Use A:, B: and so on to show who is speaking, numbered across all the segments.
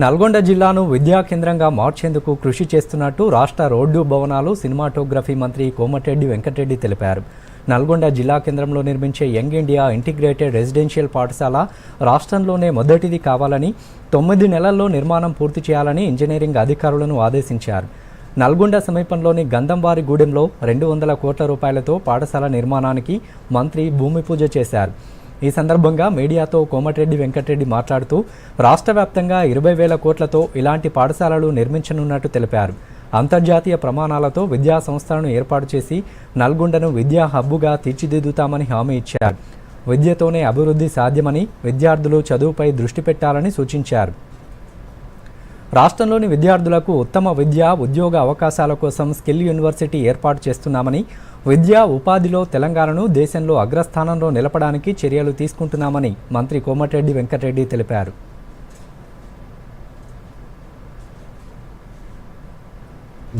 A: నల్గొండ జిల్లాను విద్యా కేంద్రంగా మార్చేందుకు కృషి చేస్తున్నట్టు రాష్ట్ర రోడ్డు భవనాలు సినిమాటోగ్రఫీ మంత్రి కోమటిరెడ్డి వెంకటరెడ్డి తెలిపారు. నల్గొండ జిల్లా కేంద్రంలో నిర్మించే యంగ్ ఇండియా ఇంటిగ్రేటెడ్ రెసిడెన్షియల్ పాఠశాల రాష్ట్రంలోనే మొదటిది కావాలని తొమ్మిది నెలల్లో నిర్మాణం పూర్తి చేయాలని ఇంజనీరింగ్ అధికారులను ఆదేశించారు. నల్గొండ సమీపంలోని గంధంవారిగూడెంలో రెండు వందల కోట్ల రూపాయలతో పాఠశాల నిర్మాణానికి మంత్రి భూమి పూజ చేశారు. ఈ సందర్భంగా మీడియాతో కోమటిరెడ్డి వెంకటరెడ్డి మాట్లాడుతూ రాష్ట్ర వ్యాప్తంగా ఇరవై వేల కోట్లతో ఇలాంటి పాఠశాలలు నిర్మించనున్నట్టు తెలిపారు. అంతర్జాతీయ ప్రమాణాలతో విద్యా సంస్థలను ఏర్పాటు చేసి నల్గొండను విద్యా హబ్బుగా తీర్చిదిద్దుతామని హామీ ఇచ్చారు. విద్యతోనే అభివృద్ధి సాధ్యమని విద్యార్థులు చదువుపై దృష్టి పెట్టాలని సూచించారు. రాష్ట్రంలోని విద్యార్థులకు ఉత్తమ విద్య ఉద్యోగ అవకాశాల కోసం స్కిల్ యూనివర్సిటీ ఏర్పాటు చేస్తున్నామని విద్యా ఉపాధిలో తెలంగాణను దేశంలో అగ్రస్థానంలో నిలపడానికి చర్యలు తీసుకుంటున్నామని మంత్రి కోమటిరెడ్డి వెంకటరెడ్డి తెలిపారు.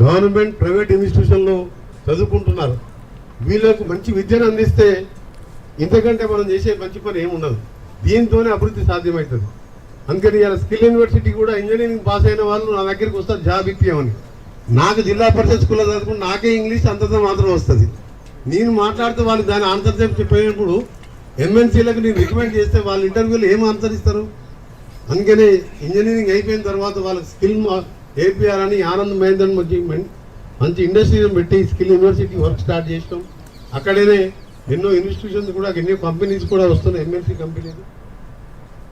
B: గవర్నమెంట్ ప్రైవేట్ ఇన్స్టిట్యూషన్లో చదువుకుంటున్నారు. వీళ్ళకు మంచి విద్యను అందిస్తే ఇంతకంటే మనం చేసే మంచి పని ఏముండదు. దీంతోనే అభివృద్ధి సాధ్యమవుతుంది. అందుకని ఇలా స్కిల్ యూనివర్సిటీ కూడా ఇంజనీరింగ్ పాస్ అయిన వాళ్ళు నా దగ్గరికి వస్తారు జాబ్ ఇప్పియమని నాకు జిల్లా పరిషత్ స్కూల్లో చదువుకుంటే నాకే ఇంగ్లీష్ అంతతో మాత్రం వస్తుంది. నేను మాట్లాడితే వాళ్ళు దాని ఆన్సర్ చెప్పినప్పుడు ఎంఎన్సీలకు నేను రికమెండ్ చేస్తే వాళ్ళ ఇంటర్వ్యూలో ఏం ఆన్సర్ ఇస్తారు? అందుకనే ఇంజనీరింగ్ అయిపోయిన తర్వాత వాళ్ళకి స్కిల్ ఏపీఆర్ అని ఆనంద్ మహేందర్ మంచి మంచి ఇండస్ట్రీని పెట్టి స్కిల్ యూనివర్సిటీ వర్క్ స్టార్ట్ చేసినాం. అక్కడనే ఎన్నో ఇన్స్టిట్యూషన్స్ కూడా ఎన్నో కంపెనీస్ కూడా వస్తున్నాయి ఎంఎన్సీ కంపెనీలు.